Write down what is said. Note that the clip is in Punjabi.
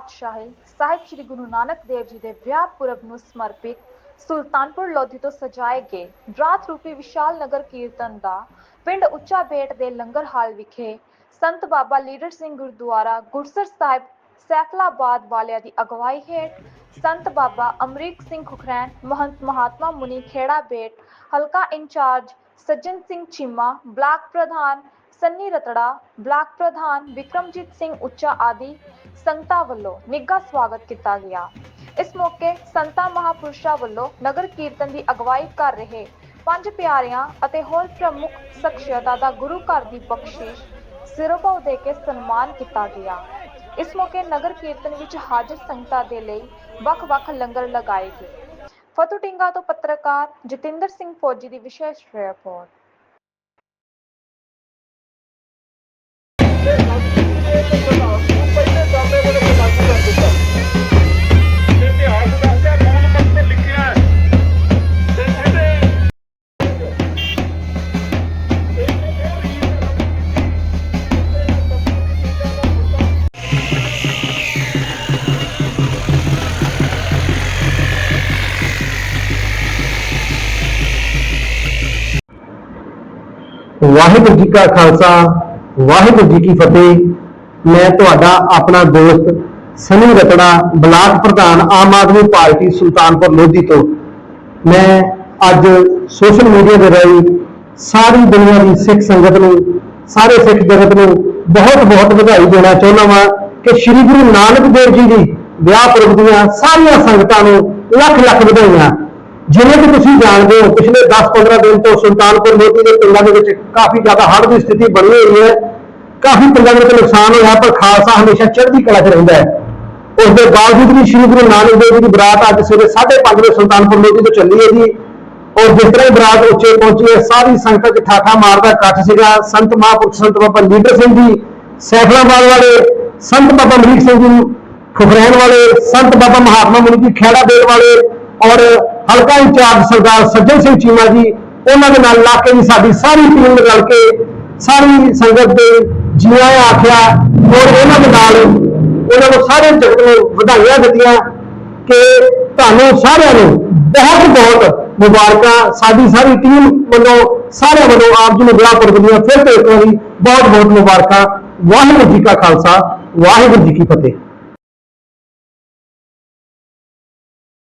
ਪਾਤਸ਼ਾਹੀ ਸਾਹਿਬ ਸ੍ਰੀ ਗੁਰੂ ਨਾਨਕ ਦੇਵ ਜੀ ਦੇ ਵਿਆਹ ਪੁਰਬ ਨੂੰ ਸਮਰਪਿਤ ਸੁਲਤਾਨਪੁਰ ਲੋਧੀ ਤੋਂ ਸਜਾਏ ਗਏ ਰਾਤ ਰੂਪੀ ਵਿਸ਼ਾਲ ਨਗਰ ਕੀਰਤਨ ਦਾ ਪਿੰਡ ਉੱਚਾ ਬੇਟ ਦੇ ਲੰਗਰ ਹਾਲ ਵਿਖੇ ਸੰਤ ਬਾਬਾ ਲੀਡਰ ਸਿੰਘ ਗੁਰਦੁਆਰਾ ਗੁਰਸਰ ਸਾਹਿਬ ਸੈਫਲਾਬਾਦ ਵਾਲਿਆਂ ਦੀ ਅਗਵਾਈ ਹੇਠ ਸੰਤ ਬਾਬਾ ਅਮਰੀਕ ਸਿੰਘ ਖੁਖਰੈਣ, ਮਹੰਤ ਮਹਾਤਮਾ ਮੁਨੀ ਖੇੜਾ ਬੇਟ, ਹਲਕਾ in charge Sajjan Singh Cheema, block ਪ੍ਰਧਾਨ ਸੰਨੀ ਰਤੜਾ, ਬਲਾਕ ਪ੍ਰਧਾਨ ਵਿਕਰਮਜੀਤ ਸਿੰਘ ਉੱਚਾ ਆਦਿ ਸੰਗਤਾਂ ਵੱਲੋਂ ਨਿੱਘਾ ਸਵਾਗਤ ਕੀਤਾ ਗਿਆ। ਇਸ ਮੌਕੇ ਸੰਤਾਂ ਮਹਾਪੁਰਸ਼ਾਂ ਵੱਲੋਂ ਨਗਰ ਕੀਰਤਨ ਦੀ ਅਗਵਾਈ ਕਰ ਰਹੇ ਪੰਜ ਪਿਆਰਿਆਂ ਅਤੇ ਹੋਰ ਪ੍ਰਮੁੱਖ ਸ਼ਖਸੀਅਤਾਂ ਦਾ ਗੁਰੂ ਘਰ ਦੀ ਬਖਸ਼ਿਸ਼ ਸਿਰੋਪਾਉ ਦੇ ਕੇ ਸਨਮਾਨ ਕੀਤਾ ਗਿਆ। ਇਸ ਮੌਕੇ ਨਗਰ ਕੀਰਤਨ ਵਿੱਚ ਹਾਜ਼ਰ ਸੰਗਤਾਂ ਦੇ ਲਈ ਵੱਖ-ਵੱਖ ਲੰਗਰ ਲਗਾਏ ਗਏ। ਫਤੂਟਿੰਗਾ ਤੋਂ ਪੱਤਰਕਾਰ ਜਤਿੰਦਰ ਸਿੰਘ ਫੌਜੀ ਦੀ ਵਿਸ਼ੇਸ਼ ਰਿਪੋਰਟ। ਵਾਹਿਗੁਰੂ ਜੀ ਕਾ ਖਾਲਸਾ, ਵਾਹਿਗੁਰੂ ਜੀ ਕੀ ਫਤਿਹ। ਮੈਂ ਤੁਹਾਡਾ ਆਪਣਾ ਦੋਸਤ ਸਨੀ ਰਤੜਾ ਬਲਾਕ ਪ੍ਰਧਾਨ ਆਮ ਆਦਮੀ ਪਾਰਟੀ ਸੁਲਤਾਨਪੁਰ ਲੋਧੀ ਤੋਂ। ਮੈਂ ਅੱਜ ਸੋਸ਼ਲ ਮੀਡੀਆ ਦੇ ਰਾਹੀਂ ਸਾਰੀ ਦੁਨੀਆ ਦੀ ਸਿੱਖ ਸੰਗਤ ਨੂੰ, ਸਾਰੇ ਸਿੱਖ ਜਗਤ ਨੂੰ ਬਹੁਤ ਬਹੁਤ ਵਧਾਈ ਦੇਣਾ ਚਾਹੁੰਦਾ ਵਾਂ ਕਿ ਸ੍ਰੀ ਗੁਰੂ ਨਾਨਕ ਦੇਵ ਜੀ ਦੀ ਵਿਆਹ ਪੁਰਬ ਦੀਆਂ ਸਾਰੀਆਂ ਸੰਗਤਾਂ ਨੂੰ ਲੱਖ ਲੱਖ ਵਧਾਈਆਂ। ਜਿਵੇਂ ਕਿ ਤੁਸੀਂ ਜਾਣਦੇ ਹੋ, ਪਿਛਲੇ 10-15 ਦਿਨ ਤੋਂ ਸੁਲਤਾਨਪੁਰ ਲੋਧੀ ਦੇ ਪਿੰਡਾਂ ਦੇ ਵਿੱਚ ਕਾਫੀ ਜ਼ਿਆਦਾ ਹੜ੍ਹ ਦੀ ਸਥਿਤੀ ਬਣੀ ਹੋਈ ਹੈ। ਕਾਫੀ ਪਿੰਡਾਂ ਦੇ ਵਿੱਚ ਨੁਕਸਾਨ ਹੋਇਆ, ਪਰ ਖਾਲਸਾ ਹਮੇਸ਼ਾ ਚੜ੍ਹਦੀ ਕਲਾ 'ਚ ਰਹਿੰਦਾ ਹੈ। ਉਸ ਦੇ ਬਾਵਜੂਦ ਵੀ ਸ੍ਰੀ ਗੁਰੂ ਨਾਨਕ ਦੇਵ ਜੀ ਦੀ ਬਰਾਤ ਅੱਜ ਸਵੇਰੇ 5:30 ਵਜੇ ਸੁਲਤਾਨਪੁਰ ਲੋਧੀ ਤੋਂ ਚੱਲੀ ਹੈ ਜੀ। ਔਰ ਜਿਸ ਤਰ੍ਹਾਂ ਹੀ ਬਰਾਤ ਉੱਚੇ ਪਹੁੰਚੀ ਹੈ, ਸਾਰੀ ਸੰਗਤ ਠਾਠਾ ਮਾਰਦਾ ਇਕੱਠ ਸੀਗਾ। ਸੰਤ ਮਹਾਂਪੁਰਖ ਸੰਤ ਬਾਬਾ ਲੀਡਰ ਸਿੰਘ ਜੀ, ਸੈਫਲਾਬਾਦ ਵਾਲੇ ਸੰਤ ਬਾਬਾ ਅਮਰੀਕ ਸਿੰਘ ਜੀ ਖੁਖਰੈਣ ਵਾਲੇ ਸੰਤ ਬਾਬਾ ਮਹਾਤਮਾ ਮੁਨੀ ਜੀ ਖੇੜਾ ਦੇਣ ਵਾਲੇ ਔਰ ਹਲਕਾ ਇੰਚਾਰਜ ਸਰਦਾਰ ਸੱਜਣ ਸਿੰਘ ਚੀਮਾ ਜੀ, ਉਹਨਾਂ ਦੇ ਨਾਲ ਲਾ ਕੇ ਵੀ ਸਾਡੀ ਸਾਰੀ ਟੀਮ ਰਲ ਕੇ ਸਾਰੀ ਸੰਗਤ ਦੇ ਜੀਆਂ ਆਖਿਆ, ਔਰ ਉਹਨਾਂ ਦੇ ਨਾਲ ਉਹਨਾਂ ਨੂੰ ਸਾਰੇ ਜਗਤ ਨੂੰ ਵਧਾਈਆਂ ਦਿੱਤੀਆਂ ਕਿ ਤੁਹਾਨੂੰ ਸਾਰਿਆਂ ਨੂੰ ਬਹੁਤ ਬਹੁਤ ਮੁਬਾਰਕਾਂ। ਸਾਡੀ ਸਾਰੀ ਟੀਮ ਵੱਲੋਂ, ਸਾਰਿਆਂ ਵੱਲੋਂ ਆਪ ਜੀ ਨੂੰ ਵਿਆਹ ਪੁਰਬ ਦੀਆਂ ਫਿਰ ਤੋਂ ਇੱਕ ਵਾਰੀ ਬਹੁਤ ਬਹੁਤ ਮੁਬਾਰਕਾਂ। ਵਾਹਿਗੁਰੂ ਜੀ ਕਾ ਖਾਲਸਾ, ਵਾਹਿਗੁਰੂ ਜੀ ਕੀ ਫਤਿਹ।